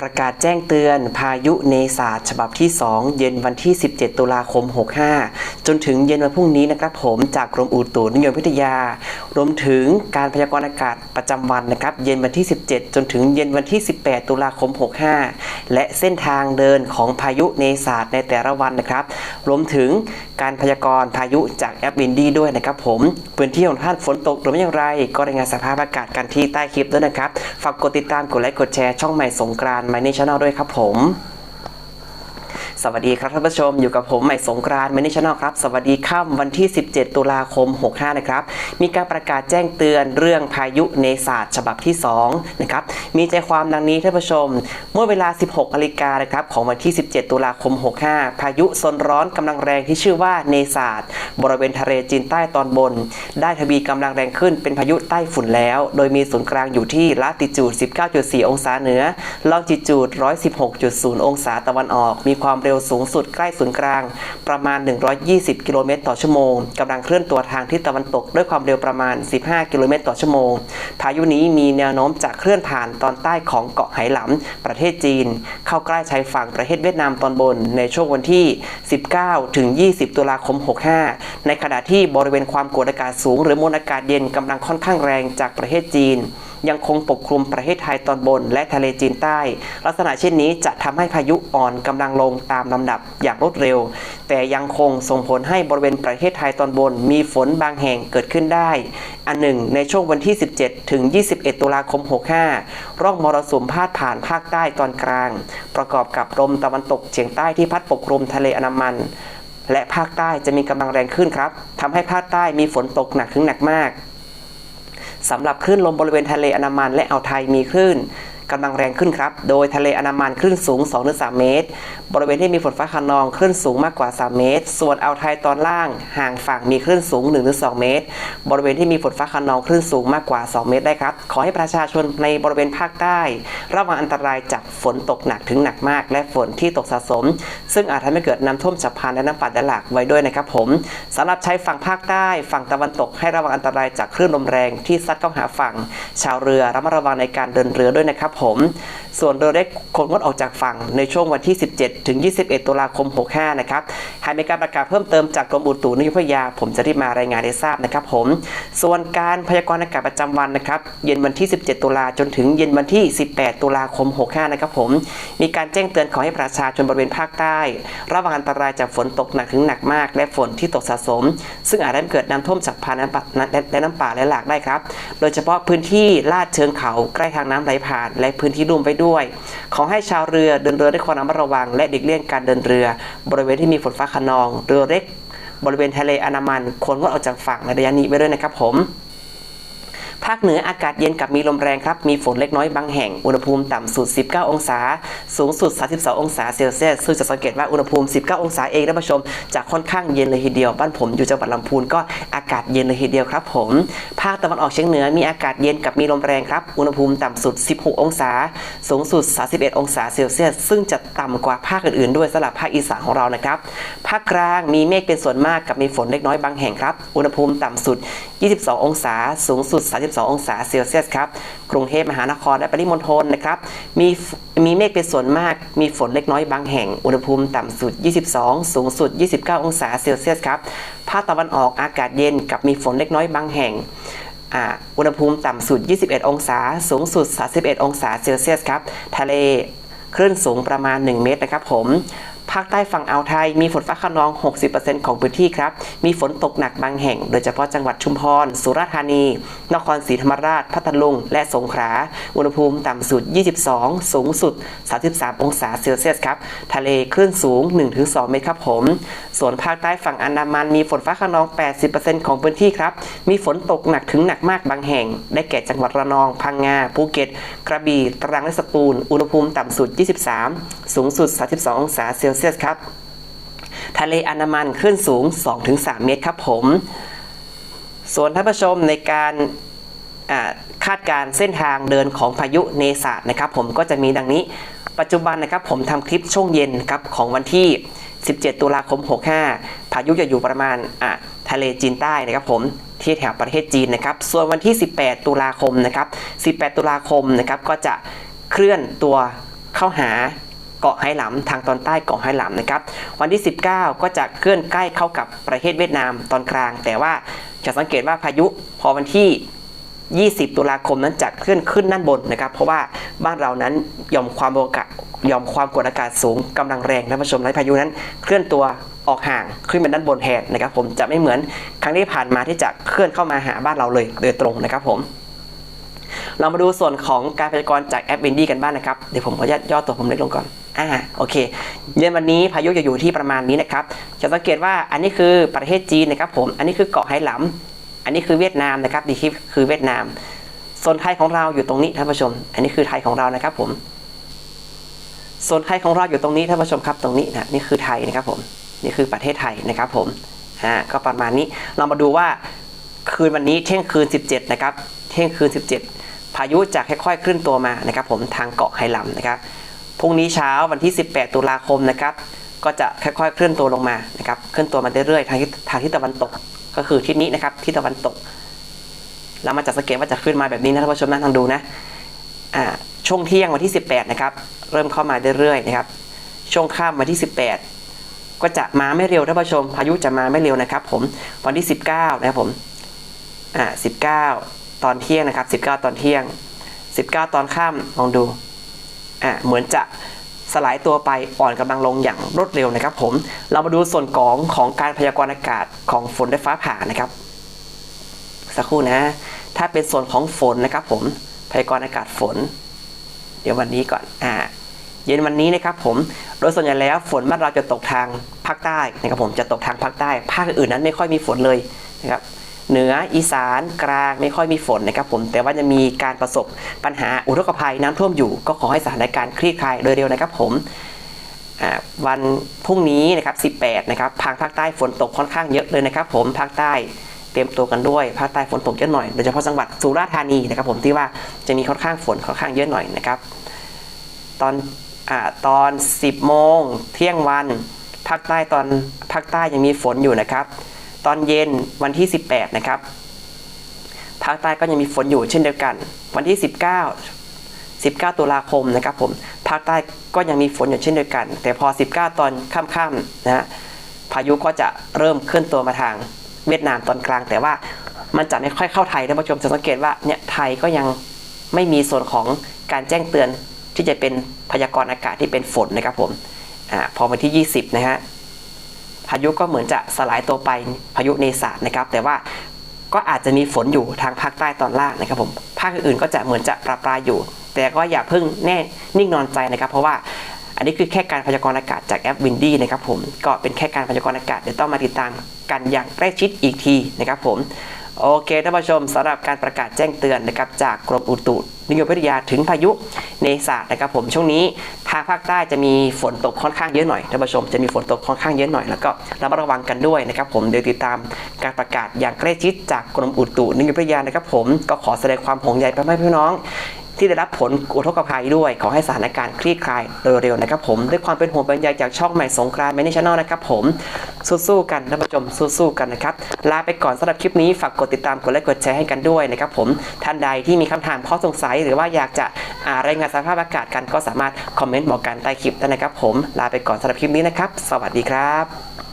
ประกาศแจ้งเตือนพายุเนศาสตร์ฉบับที่ 2 เย็นวันที่ 17 ตุลาคม 65 จนถึงเย็นวันพรุ่งนี้นะครับผมจากกรมอุตุนิยมวิทยา รวมถึงการพยากรณ์อากาศประจำวันนะครับ เย็นวันที่ 17 จนถึงเย็นวันที่ 18 ตุลาคม 65 และเส้นทางเดินของพายุเนศาสตในแต่ละวันนะครับ รวมถึง การพยากรณ์พายุจากแอปวินดี้ด้วยนะครับผมพื้นที่ของท่านฝนตกหรือไม่อย่างไร ก็รายงานสภาพอากาศกันที่ใต้คลิปด้วยนะครับ ฝากกดติดตามกดไลค์กดแชร์ช่องใหม่สงกรานต์ My n a t i o n a l ด้วยครับผม สวัสดีครับท่านผู้ชมอยู่กับผมใหม่สงกรานต์ My n a t i o n a l ครับ สวัสดีค่ำวันที่ 17 ตุลาคม 65 นะครับ มีการประกาศแจ้งเตือนเรื่องพายุเนศาสฉบับที่ 2 นะครับ มีใจความดังนี้ท่านผู้ชม เมื่อเวลา 16นาฬิกานะครับของวันที่ 17 ตุลาคม 65 พายุโซนร้อนกำลังแรงที่ชื่อว่าเนศาสบริเวณทะเลจีนใต้ตอนบน ได้ทวีกำลังแรงขึ้นเป็นพายุใต้ฝุ่นแล้ว โดยมีศูนย์กลางอยู่ที่ลาติจูด 19.4 องศาเหนือลองจิจูด 116.0 องศาตะวันออก มีความเร็ว็วสูงสุดใกล้ศูนย์กลาง ประมาณ 120 กิโลเมตรต่อชั่วโมงกำลังเคลื่อนตัวทางทิศตะวันตกด้วยความเร็วประมาณ 15 กิโลเมตรต่อชั่วโมง พายุนี้มีแนวโน้มจะเคลื่อนผ่านตอนใต้ของเกาะไหหลำประเทศจีน เข้าใกล้ชายฝั่งประเทศเวียดนามตอนบนในช่วงวันที่ 19 ถึง 20 ตุลาคม 65 ในขณะที่บริเวณความกดอากาศสูง หรือมวลอากาศเย็นกำลังค่อนข้างแรงจากประเทศจีน ยังคงปกคลุมประเทศไทยตอนบนและทะเลจีนใต้ ลักษณะเช่นนี้จะทำให้พายุอ่อนกำลังลงตามามลำดับอย่างรวดเร็ว แต่ยังคงส่งผลให้บริเวณประเทศไทยตอนบนมีฝนบางแห่งเกิดขึ้นได้ อันหนึ่ง ในช่วงวันที่ 17 ถึง 21 ตุลาคม 65 ร่องมรสุมพาดผ่านภาคใต้ตอนกลาง ประกอบกับลมตะวันตกเฉียงใต้ที่พัดปกคลุมทะเลอันดามันและภาคใต้จะมีกำลังแรงขึ้นครับทำให้ภาคใต้มีฝนตกหนักถึงหนักมากสำหรับคลื่นลมบริเวณทะเลอันดามันและอ่าวไทยมีคลื่น กำลังแรงขึ้นครับ โดยทะเลอันดามันคลื่นสูง 2-3 เมตร บริเวณที่มีฝนฟ้าคะนองคลื่นสูงมากกว่า 3 เมตร ส่วนอ่าวไทยตอนล่างห่างฝั่งมีคลื่นสูง 1-2 เมตร บริเวณที่มีฝนฟ้าคะนองคลื่นสูงมากกว่า 2 เมตรได้ครับ ขอให้ประชาชนในบริเวณภาคใต้ระวังอันตรายจากฝนตกหนักถึงหนักมาก และฝนที่ตกสะสม ซึ่งอาจทำให้เกิดน้ำท่วมฉับพลันและน้ำป่าไหลหลากไว้ด้วยนะครับผมสำหรับชายฝั่งภาคใต้ ฝั่งตะวันตกให้ระวังอันตรายจากคลื่นลมแรงที่ซัดเข้าหาฝั่ง ชาวเรือระมัดระวังในการเดินเรือด้วยนะครับผม ส่วนเรือเล็กควรงดออกจากฝั่งในช่วงวันที่ 17 ถึง 21 ตุลาคม 65 นะครับ หากมีการประกาศเพิ่มเติมจากกรมอุตุนิยมวิทยา ผมจะรีบมารายงานให้ทราบนะครับผม ส่วนการพยากรณ์อากาศประจำวันนะครับ เย็นวันที่ 17 ตุลาจนถึงเย็นวันที่ 18 ตุลาคม 65 นะครับผม มีการแจ้งเตือนขอให้ประชาชนบริเวณภาคใต้ ระวังอันตรายจากฝนตกหนักถึงหนักมาก และฝนที่ตกสะสม ซึ่งอาจทำให้เกิดน้ำท่วมฉับพลันและน้ำป่าและหลหลากได้ครับ โดยเฉพาะพื้นที่ลาดเชิงเขาใกล้ทางน้ำไหลผ่านและพื้นที่ลุ่มไปด้วย ขอให้ชาวเรือเดินเรือด้วยความระมัดระวัง และเด็กเลี่ยงการเดินเรือ บริเวณที่มีฝนฟ้าคะนอง เรือเล็ก บริเวณทะเลอันดามันควรงดออกจากฝั่งในระยะนี้ไว้ด้วยนะครับผมภาคเหนืออากาศเย็นกับมีลมแรงครับ มีฝนเล็กน้อยบางแห่ง อุณหภูมิต่ำสุด 19 องศา สูงสุด 32 องศาเซลเซียส ซึ่งจะสังเกตว่าอุณหภูมิ 19 องศาเองท่านผู้ชมจะค่อนข้างเย็นเลยทีเดียว บ้านผมอยู่จังหวัดลำพูนก็อากาศเย็นเลยทีเดียวครับผม ภาคตะวันออกเฉียงเหนือมีอากาศเย็นกับมีลมแรงครับ อุณหภูมิต่ำสุด 16 องศา สูงสุด 31 องศาเซลเซียส ซึ่งจะต่ำกว่าภาคอื่นๆ ด้วยสำหรับภาคอีสานของเรานะครับ ภาคกลางมีเมฆเป็นส่วนมากกับมีฝนเล็กน้อยบางแห่งครับ อุณหภูมิต่ำสุด 22 องศา สูงสุด 32 องศาเซลเซียสครับ กรุงเทพมหานครและปริมณฑลนะครับ มี มีเมฆเป็นส่วนมาก มีฝนเล็กน้อยบางแห่ง อุณหภูมิต่ำสุด 22 สูงสุด 29 องศาเซลเซียสครับ ภาคตะวันออกอากาศเย็นกับมีฝนเล็กน้อยบางแห่ง อุณหภูมิต่ำสุด 21 องศา สูงสุด 31 องศาเซลเซียสครับ ทะเลคลื่นสูงประมาณ 1 เมตรนะครับผม ภาคใต้ฝั่งอ่าวไทย มีฝนฟ้าคะนอง 60%ของพื้นที่ครับ มีฝนตกหนักบางแห่ง โดยเฉพาะจังหวัดชุมพร สุราษฎร์ธานี นครศรีธรรมราช พัทลุง และสงขลา อุณหภูมิต่ำสุด 22 สูงสุด 33 องศาเซลเซียสครับ ทะเลคลื่นสูง 1-2 เมตรครับผม ส่วนภาคใต้ฝั่งอันดามัน มีฝนฟ้าคะนอง 80%ของพื้นที่ครับ มีฝนตกหนักถึงหนักมากบางแห่ง ได้แก่จังหวัดระนอง พังงา ภูเก็ต กระบี่ ตรัง และสตูล อุณหภูมิต่ำสุด 23 สูงสุด 32 องศาเซลเซียสครับ ทะเลอันดามันคลื่นสูง 2-3 เมตรครับผม ส่วนท่านผู้ชมในการคาดการเส้นทางเดินของพายุเนศาสตนะครับ ผมก็จะมีดังนี้ปัจจุบันนะครับผมทำคลิปช่วงเย็นครับของวันที่ 17 ตุลาคม 65 พายุจะอยู่ประมาณะทะเลจีนใต้นะครับผมที่แถวประเทศจีนนะครับ ส่วนวันที่ 18 ตุลาคมนะครับ 18 ตุลาคมนะครับก็จะเคลื่อนตัวเข้าหา เกาะไหหลำทางตอนใต้เกาะไหหลำนะครับวันที่ 19 ก็จะเคลื่อนใกล้เข้ากับประเทศเวียดนามตอนกลาง แต่ว่าจะสังเกตว่าพายุพอวันที่20 ตุลาคมนั้นจะเคลื่อนขึ้นด้านบนนะครับ เพราะว่าบ้านเรานั้นยอมความกดอากาศยอมความกดอากาศสูงกำลังแรงท่านผู้ชมและพายุนั้นเคลื่อนตัวออกห่างขึ้นเป็นด้านบนแทนนะครับ ผมจะไม่เหมือนครั้งที่ผ่านมาที่จะเคลื่อนเข้ามาหาบ้านเราเลยโดยตรงนะครับผม เรามาดูส่วนของการพยากรณ์จากแอปวินดี้กันบ้างนะครับ เดี๋ยวผมขออนุญาตย่อตัวผมเล็กลงก่อน อ่าโอเค เย็นวันนี้พายุจะอยู่ที่ประมาณนี้นะครับ จะสังเกตว่าอันนี้คือประเทศจีนนะครับผม อันนี้คือเกาะไหหลำอันนี้คือเวียดนามนะครับดีที่คือเวียดนามส่วนไทยของเราอยู่ตรงนี้ท่านผู้ชม อันนี้คือไทยของเรานะครับผมส่วนไทยของเราอยู่ตรงนี้ท่านผู้ชมครับตรงนี้นะนี่คือไทยนะครับผมนี่คือประเทศไทยนะครับผมอ่าก็ประมาณนี้เรามาดูว่าคืนวันนี้เที่ยงคืน 17นะครับเที่ยงคืน 17 พายุจะค่อยๆเคลื่อนตัวมานะครับผมทางเกาะไหหลำนะครับ พรุ่งนี้เช้าวันที่ 18 ตุลาคมนะครับ ก็จะค่อยๆ เคลื่อนตัวลงมานะครับ เคลื่อนตัวมาเรื่อยๆทางทิศทางทิศตะวันตก ก็คือทิศนี้นะครับทิศตะวันตก แล้วมันจะสังเกตว่าจะขึ้นมาแบบนี้นะท่านผู้ชมนั่งทางดูนะอ่าช่วงเที่ยงวันที่ 18 นะครับ เริ่มเข้ามาเรื่อยๆนะครับ ช่วงค่ำวันที่ 18 ก็จะมาไม่เร็วท่านผู้ชม พายุจะมาไม่เร็วนะครับ ผม วันที่ 19 นะครับผม อ่า 19 ตอนเที่ยงนะครับ 19 ตอนเที่ยง 19 ตอนค่ำลองดู อ่าเหมือนจะสลายตัวไปอ่อนกำลังลงอย่างรวดเร็วนะครับผม เรามาดูส่วนของของการพยากรณ์อากาศของฝนและฟ้าผ่านะครับ สักครู่นะ ถ้าเป็นส่วนของฝนนะครับผม พยากรณ์อากาศฝน เดี๋ยววันนี้ก่อน อ่า เย็นวันนี้นะครับผม โดยส่วนใหญ่แล้วฝนบ้านเราจะตกทางภาคใต้นะครับผม จะตกทางภาคใต้ ภาคอื่นนั้นไม่ค่อยมีฝนเลยนะครับ เหนืออีสานกลางไม่ค่อยมีฝนนะครับผม แต่ว่าจะมีการประสบปัญหาอุทกภัยน้ำท่วมอยู่ ก็ขอให้สถานการณ์คลี่คลายโดยเร็วนะครับผมวันพรุ่งนี้นะครับ 18 นะครับทางภาคใต้ฝนตกค่อนข้างเยอะเลยนะครับ ผมภาคใต้เตรียมตัวกันด้วยภาคใต้ฝนตกเยอะหน่อยโดยเฉพาะจังหวัดสุราษฎร์ธานีนะครับ ผมที่ว่าจะมีค่อนข้างฝนค่อนข้างเยอะหน่อยนะครับ ตอนอตอน 10 โมงเที่ยงวันภาคใต้ตอนภาคใต้ยังมีฝนอยู่นะครับ ตอนเย็นวันที่ 18 นะครับภาคใต้ก็ยังมีฝนอยู่เช่นเดียวกัน วันที่ 19 19 ตุลาคมนะครับผมภาคใต้ก็ยังมีฝนอยู่เช่นเดียวกัน แต่พอ 19 ตอนค่ำๆนะฮะพายุก็จะเริ่มเคลื่อนตัวมาทางเวียดนามตอนกลาง แต่ว่ามันจะไม่ค่อยเข้าไทยท่านผู้ชมจะสังเกตว่าเนี่ยไทยก็ยังไม่มีส่วนของการแจ้งเตือนที่จะเป็นพยากรณ์อากาศที่เป็นฝนนะครับผมอพอวันที่ 20 นะฮะ พายุก็เหมือนจะสลายตัวไปพายุเนศาสนะครับ แต่ว่าก็อาจจะมีฝนอยู่ทางภาคใต้ตอนล่างนะครับผมภาคอื่นก็จะเหมือนจะปราปรายอยู่ แต่ก็อย่าเพิ่งแน่นิ่งนอนใจนะครับ เพราะว่าอันนี้คือแค่การพยากรณ์อากาศจากแอปวินดี้นะครับผมก็เป็นแค่การพยากรณ์อากาศเดี๋ยวต้องมาติดตามกันอย่างใกล้ชิดอีกทีนะครับผม โอเคท่านผู้ชมสำหรับการประกาศแจ้งเตือนนะครับจากกรมอุตุนิยมวิทยาถึงพายุเนศาสนะครับผมช่วงนี้ทางภาคใต้จะมีฝนตกค่อนข้างเยอะหน่อยท่านผู้ชมจะมีฝนตกค่อนข้างเยอะหน่อยแล้วก็ระมัดระวังกันด้วยนะครับผมเดี๋ยวติดตามการประกาศอย่างใกล้ชิดจากกรมอุตุนิยมวิทยานะครับผมก็ขอแสดงความห่วงใยไปให้พี่น้อง ที่ได้รับผลอุทกภัยด้วย ขอให้สถานการณ์คลี่คลายโดยเร็วนะครับผมด้วยความเป็นห่วงเป็นใยจากช่องใหม่สงกรานต์แมนนี่ชแนลนะครับผมสู้ๆกันท่านผู้ชมสู้ๆกันนะครับลาไปก่อนสำหรับคลิปนี้ฝากกดติดตามกดไลค์กดแชร์ให้กันด้วยนะครับผมท่านใดที่มีคำถามข้อสงสัย หรือว่าอยากจะอ่ารายงานสภาพอากาศกันก็สามารถคอมเมนต์บอกกันใต้คลิปได้นะครับผมลาไปก่อนสำหรับคลิปนี้นะครับ สวัสดีครับ